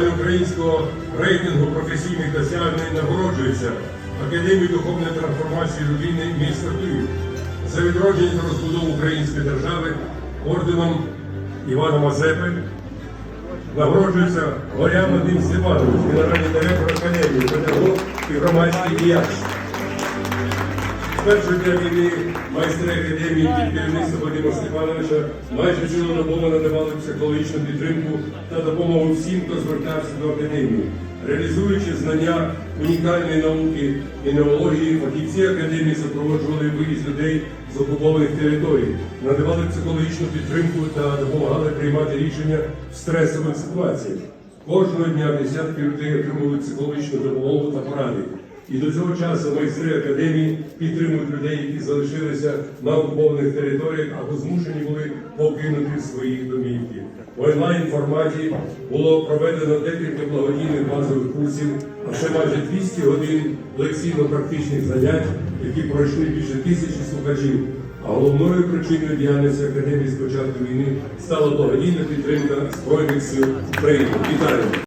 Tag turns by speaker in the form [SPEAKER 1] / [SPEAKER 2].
[SPEAKER 1] загальноукраїнського рейтингу професійних досягнень нагороджується Академією духовної трансформації людини міста Київ за відродження та розбудову української держави орденом Івана Мазепи. Нагороджується Горян Вадим Степанович, генеральний директор академії, педагог і громадський діяч. Дня війни майстри академії під керівництвом Вадима Степановича майже цілодобово надавали психологічну підтримку та допомогу всім, хто звертався до академії. Реалізуючи знання унікальної науки і неології, фахівці академії супроводжували виїзд людей з окупованих територій, надавали психологічну підтримку та допомагали приймати рішення в стресових ситуаціях. Кожного дня десятки людей отримували психологічну допомогу та поради. І до цього часу майстри академії підтримують людей, які залишилися на окупованих територіях або змушені були покинути свої домівки. В онлайн форматі було проведено декілька благодійних базових курсів, а ще майже 200 годин лекційно-практичних занять, які пройшли більше тисячі слухачів. А головною причиною діяльності академії з початку війни стала благодійна підтримка збройних сил України. Вітаю!